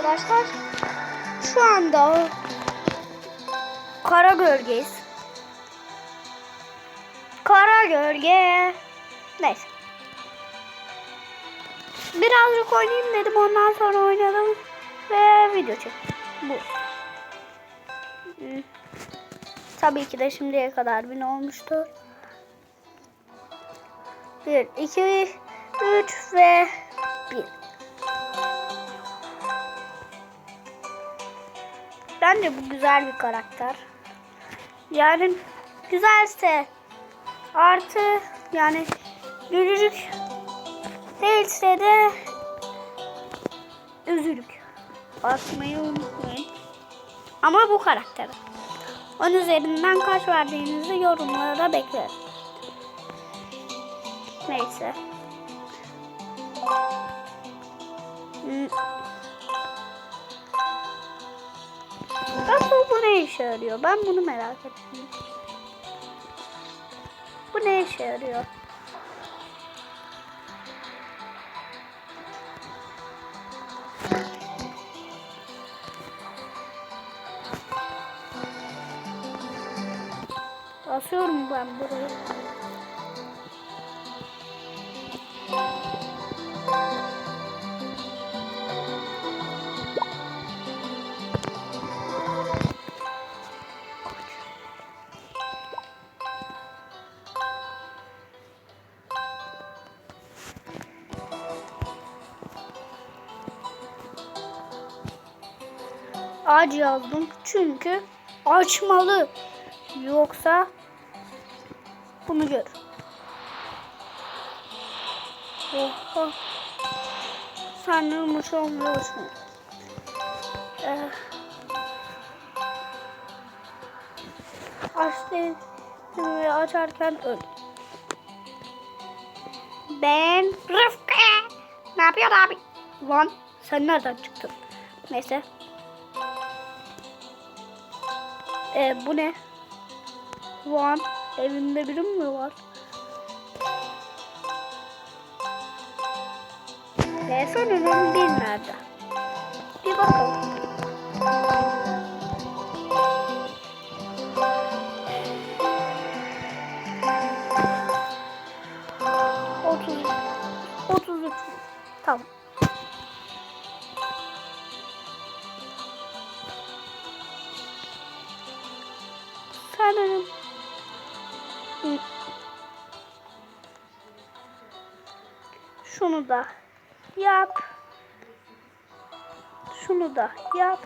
Arkadaşlar şu anda kara gölgeyiz. Kara gölge. Neyse. Birazcık oynayayım dedim ondan sonra oynadım ve video çektim. Bu. Tabii ki de şimdiye kadar bin olmuştur. 1, 2, 3 ve 1. Bence bu güzel bir karakter. Yani güzelse artı yani gülücük değilse de üzülük. Basmayı unutmayın. Ama bu karakter. Onun üzerinden kaç verdiğinizi yorumlara beklerim. Neyse. Hmm. Asıl bu ne işe yarıyor? Ben bunu merak ettim. Bu ne işe yarıyor? Asıyorum ben burayı. Ağaç yazdım çünkü açmalı. Yoksa bunu gör. Oha. Sanırım uç olmuyorsun. Ee, ve açarken öl. Ben Rıfkı. Ne yapıyorsun abi? Lan sen nereden çıktın? Neyse. Ee, bu ne? Van evinde biri mi var? Ve sanırım bir nerede? Bir bakalım. Otuz, otuz. Tamam. Şunu da yap. Şunu da yap.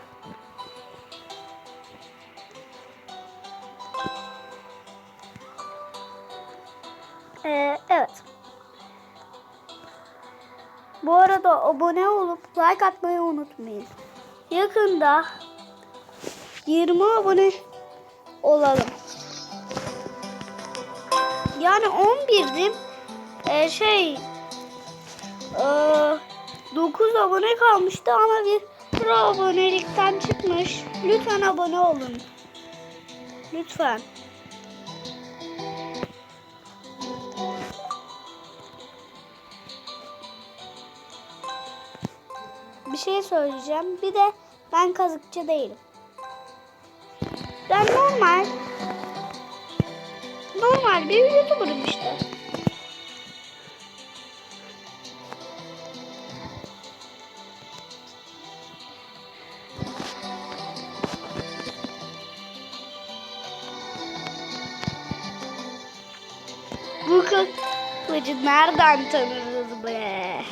Ee, evet. Bu arada abone olup like atmayı unutmayın. Yakında 20 abone olalım. Yani 11'dim. Ee, şey e, 9 abone kalmıştı ama bir pro abonelikten çıkmış. Lütfen abone olun. Lütfen. Bir şey söyleyeceğim. Bir de ben kazıkçı değilim. Ben normal normal bir YouTuber'ım işte. Kılıcı nereden tanırız be?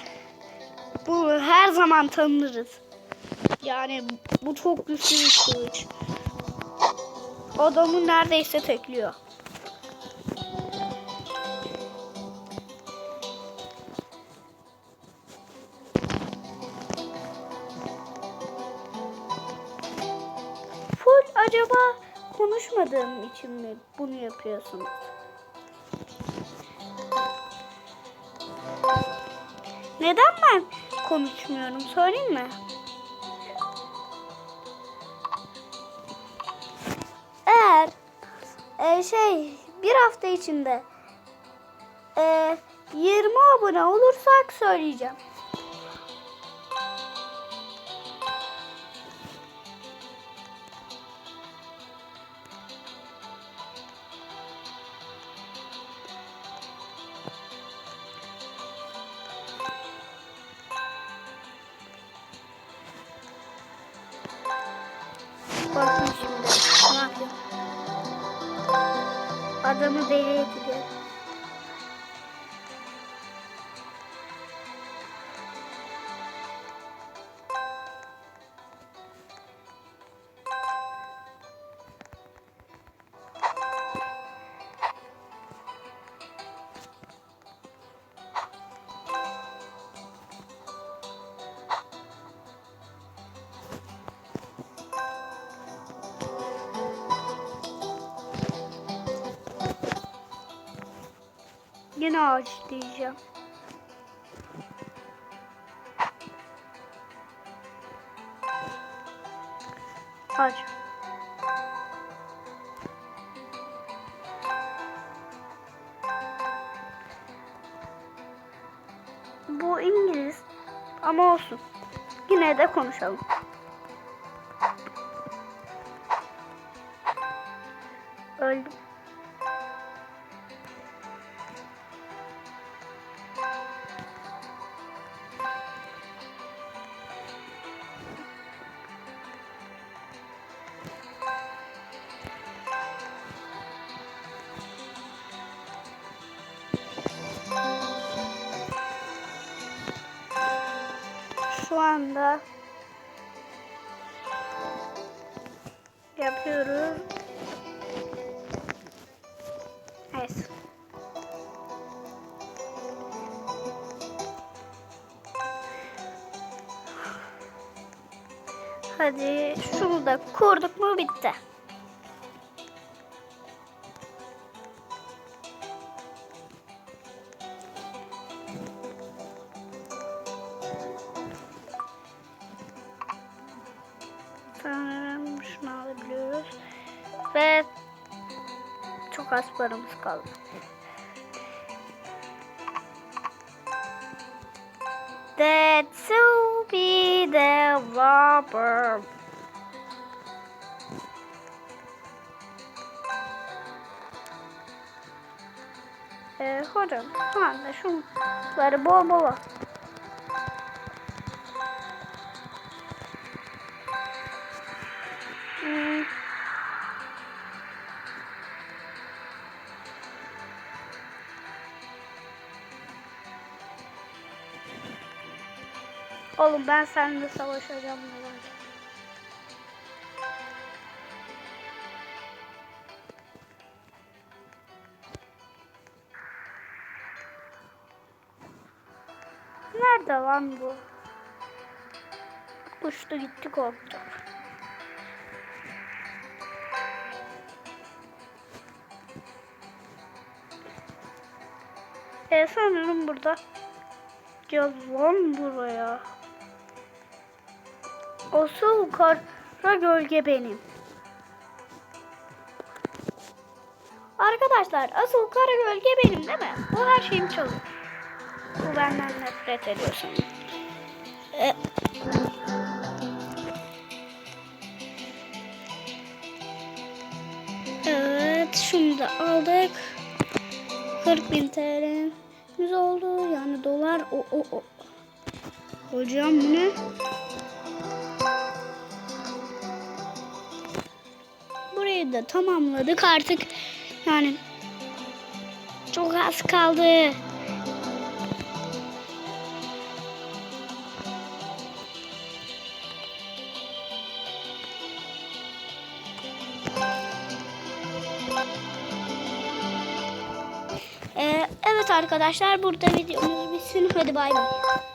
Bunu her zaman tanırız. Yani bu çok güçlü bir kılıç. Adamı neredeyse tekliyor. Full acaba konuşmadığım için mi bunu yapıyorsunuz? Neden ben konuşmuyorum söyleyeyim mi? Eğer e, şey bir hafta içinde e, 20 abone olursak söyleyeceğim. Adamı deli ediyor. Yine ağaç diyeceğim. Ağaç. Bu İngiliz ama olsun. Yine de konuşalım. Öldüm. Anda yapıyoruz. Evet. Hadi şunu da kurduk mu bitti. Çok az paramız kaldı. That's will be the robber. Ee, hocam şu anda şunları bol bol Oğlum ben seninle savaşacağım etme. Nerede lan bu? Uçtu gitti korktu. E sanırım burada. Gel lan buraya. Asıl kara gölge benim. Arkadaşlar asıl kara gölge benim değil mi? Bu her şeyim çalıyor. Bu benden nefret ediyor sanırım. E, Evet, şunu da aldık. 40 bin TL'miz oldu. Yani dolar o o o. Hocam bu ne? Burayı da tamamladık artık. Yani çok az kaldı. Ee, evet arkadaşlar burada videomuz bitsin. Hadi bay bay.